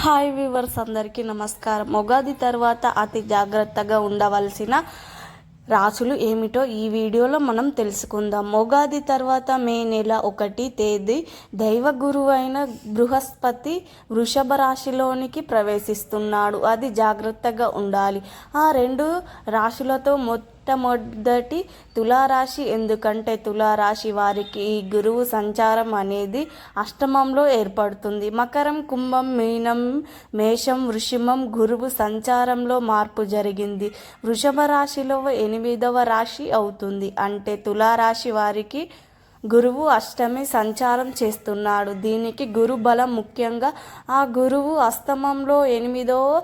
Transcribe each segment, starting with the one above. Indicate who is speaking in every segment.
Speaker 1: Hi viewers అందరికీ నమస్కారం. ఉగాది తర్వాత అతి జాగ్రత్తగా ఉండవలసిన రాసులు ఏమిటో ఈ వీడియోలో మనం తెలుసుకుందాం. ఉగాది తర్వాత మే నెల ఒకటి తేదీ దైవ గురువు అయిన బృహస్పతి వృషభ రాశిలోనికి ప్రవేశిస్తున్నాడు. అది జాగ్రత్తగా ఉండాలి. ఆ రెండు రాశులతో మొట్టమొదటి తులారాశి. ఎందుకంటే తులారాశి వారికి ఈ గురువు సంచారం అనేది అష్టమంలో ఏర్పడుతుంది. మకరం కుంభం మీనం మేషం వృషిమం గురువు సంచారంలో మార్పు జరిగింది. వృషభ రాశిలో ఎనిమిదవ రాశి అవుతుంది. అంటే తులారాశి వారికి గురువు అష్టమి సంచారం చేస్తున్నాడు. దీనికి గురు బలం ముఖ్యంగా ఆ గురువు అస్తమంలో ఎనిమిదో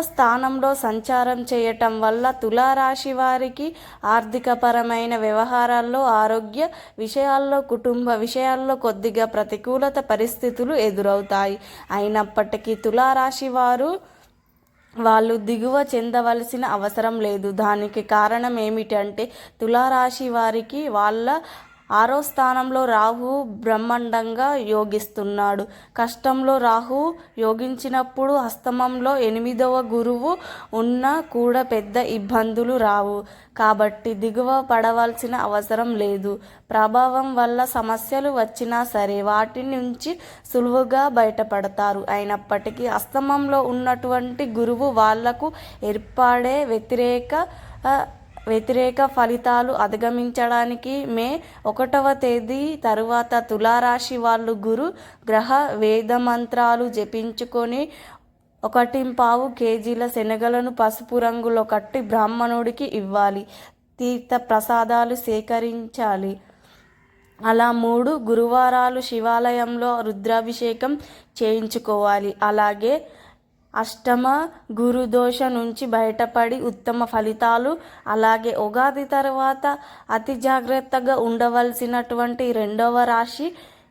Speaker 1: స్థానంలో సంచారం చేయటం వల్ల తులారాశి వారికి ఆర్థికపరమైన వ్యవహారాల్లో ఆరోగ్య విషయాల్లో కుటుంబ విషయాల్లో కొద్దిగా ప్రతికూలత పరిస్థితులు ఎదురవుతాయి. అయినప్పటికీ తులారాశి వారు వాళ్ళు దిగువ చెందవలసిన అవసరం లేదు. దానికి కారణం ఏమిటంటే తులారాశి వారికి వాళ్ళ ఆరో స్థానంలో రాహు బ్రహ్మాండంగా యోగిస్తున్నాడు. కష్టంలో రాహు యోగించినప్పుడు అస్తమంలో ఎనిమిదవ గురువు ఉన్నా కూడా పెద్ద ఇబ్బందులు రావు. కాబట్టి దిగువ పడవలసిన అవసరం లేదు. ప్రభావం వల్ల సమస్యలు వచ్చినా సరే వాటి నుంచి సులువుగా బయటపడతారు. అయినప్పటికీ అస్తమంలో ఉన్నటువంటి గురువు వాళ్ళకు ఏర్పడే వ్యతిరేక వ్యతిరేక ఫలితాలు అధిగమించడానికి మే ఒకటవ తేదీ తరువాత తులారాశి వాళ్ళు గురు గ్రహ వేద మంత్రాలు జపించుకొని ఒకటింపావు కేజీల శనగలను పసుపు రంగులో కట్టి బ్రాహ్మణుడికి ఇవ్వాలి. తీర్థ ప్రసాదాలు సేకరించాలి. అలా మూడు గురువారాలు శివాలయంలో రుద్రాభిషేకం చేయించుకోవాలి. అలాగే అష్టమ గురుదోష నుంచి బయటపడి ఉత్తమ ఫలితాలు అలాగే ఉగాది తర్వాత అతి జాగ్రత్తగా ఉండవలసినటువంటి రెండవ రాశి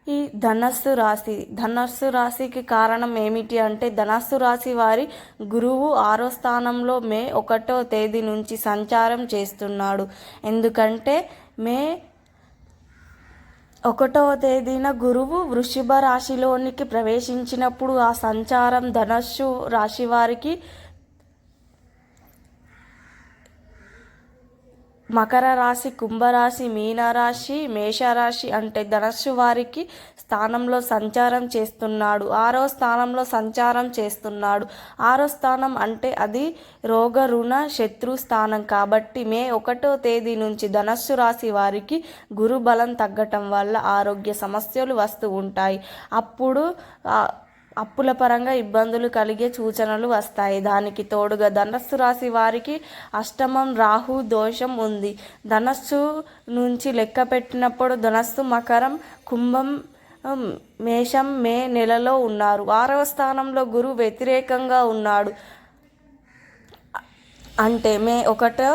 Speaker 1: ఈ ధనస్సు రాశి. ధనస్సు రాశికి కారణం ఏమిటి అంటే ధనస్సు రాశి వారి గురువు ఆరో స్థానంలో మే ఒకటో తేదీ నుంచి సంచారం చేస్తున్నాడు. ఎందుకంటే మే ఒకటవ తేదీన గురువు వృషభ రాశిలోనికి ప్రవేశించినప్పుడు ఆ సంచారం ధనస్సు రాశి వారికి మకర రాశి కుంభరాశి మీనరాశి మేషరాశి అంటే ధనస్సు వారికి స్థానంలో సంచారం చేస్తున్నాడు. ఆరో స్థానంలో సంచారం చేస్తున్నాడు. ఆరో స్థానం అంటే అది రోగ రుణ శత్రు స్థానం కాబట్టి మే ఒకటో తేదీ నుంచి ధనస్సు రాశి వారికి గురు బలం తగ్గటం వల్ల ఆరోగ్య సమస్యలు వస్తూ ఉంటాయి. అప్పుడు అప్పుల పరంగా ఇబ్బందులు కలిగే సూచనలు వస్తాయి. దానికి తోడుగా ధనస్సు రాశి వారికి అష్టమం రాహు దోషం ఉంది. ధనస్సు నుంచి లెక్క పెట్టినప్పుడు ధనస్సు మకరం కుంభం మేషం మే నెలలో ఉన్నారు. ఆరవ స్థానంలో గురువు వ్యతిరేకంగా ఉన్నాడు. అంటే మే ఒకటో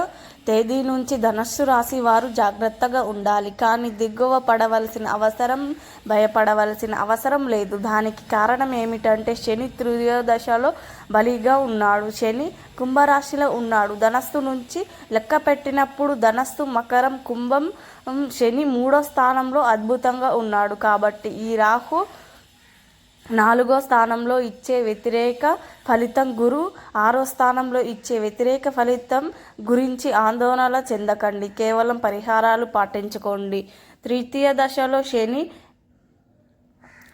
Speaker 1: తేదీ నుంచి ధనస్సు రాశి వారు జాగ్రత్తగా ఉండాలి. కానీ దిగువ పడవలసిన అవసరం భయపడవలసిన అవసరం లేదు. దానికి కారణం ఏమిటంటే శని త్రయోదశలో బలిగా ఉన్నాడు. శని కుంభరాశిలో ఉన్నాడు. ధనస్సు నుంచి లెక్క పెట్టినప్పుడు ధనస్సు మకరం కుంభం శని మూడో స్థానంలో అద్భుతంగా ఉన్నాడు. కాబట్టి ఈ రాహు నాలుగో స్థానంలో ఇచ్చే వ్యతిరేక ఫలితం గురు ఆరో స్థానంలో ఇచ్చే వ్యతిరేక ఫలితం గురించి ఆందోళన చెందకండి. కేవలం పరిహారాలు పాటించుకోండి. తృతీయ దశలో శని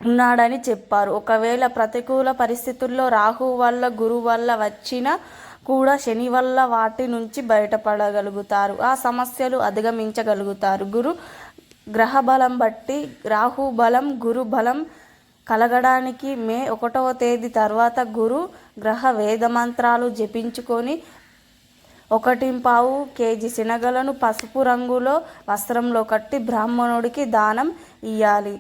Speaker 1: ఉన్నాడని చెప్పారు. ఒకవేళ ప్రతికూల పరిస్థితుల్లో రాహు వల్ల గురు వల్ల వచ్చిన కూడా శని వల్ల వాటి నుంచి బయటపడగలుగుతారు. ఆ సమస్యలు అధిగమించగలుగుతారు. గురు గ్రహ బలం బట్టి రాహు బలం గురు బలం కలగడానికి మే ఒకటవ తేదీ తర్వాత గురు గ్రహ వేద మంత్రాలు జపించుకొని ఒకటింపావు కేజీ శనగలను పసుపు రంగులో వస్త్రంలో కట్టి బ్రాహ్మణుడికి దానం ఇవ్వాలి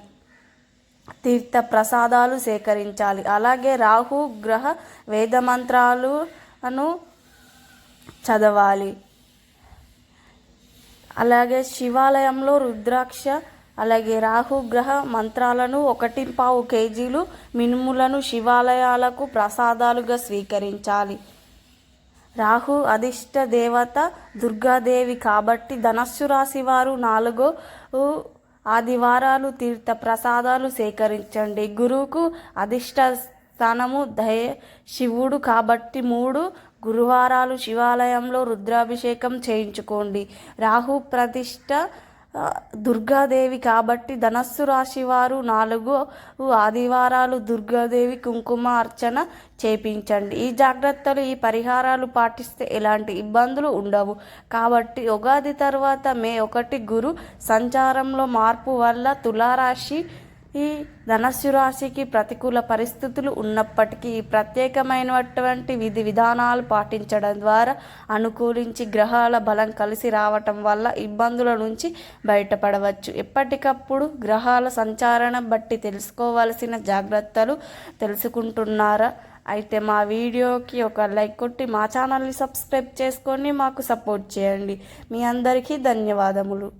Speaker 1: తీర్థ ప్రసాదాలు సేకరించాలి. అలాగే రాహు గ్రహ వేద మంత్రాలను చదవాలి. అలాగే శివాలయంలో రుద్రాక్ష అలాగే రాహుగ్రహ మంత్రాలను ఒకటి పావు కేజీలు మినుములను శివాలయాలకు ప్రసాదాలుగా స్వీకరించాలి. రాహు అధిష్ట దేవత దుర్గాదేవి కాబట్టి ధనస్సు రాశి వారు నాలుగో ఆదివారాలు తీర్థ ప్రసాదాలు సేకరించండి. గురువుకు అధిష్ట స్థానము దయ శివుడు కాబట్టి మూడు గురువారాలు శివాలయంలో రుద్రాభిషేకం చేయించుకోండి. రాహు ప్రతిష్ట దుర్గాదేవి కాబట్టి ధనస్సు రాశి వారు నాలుగు ఆదివారాలు దుర్గాదేవి కుంకుమ అర్చన చేపించండి. ఈ జాగ్రత్తలు ఈ పరిహారాలు పాటిస్తే ఎలాంటి ఇబ్బందులు ఉండవు. కాబట్టి ఉగాది తర్వాత మే ఒకటి గురు సంచారంలో మార్పు వల్ల తులారాశి ఈ ధనస్సు రాశికి ప్రతికూల పరిస్థితులు ఉన్నప్పటికీ ప్రత్యేకమైనటువంటి విధి విధానాలు పాటించడం ద్వారా అనుకూలించి గ్రహాల బలం కలిసి రావటం వల్ల ఇబ్బందుల నుంచి బయటపడవచ్చు. ఎప్పటికప్పుడు గ్రహాల సంచారణ బట్టి తెలుసుకోవాల్సిన జాగ్రత్తలు తెలుసుకుంటున్నారా? అయితే మా వీడియోకి ఒక లైక్ కొట్టి మా ఛానల్ని సబ్స్క్రైబ్ చేసుకొని మాకు సపోర్ట్ చేయండి. మీ అందరికీ ధన్యవాదములు.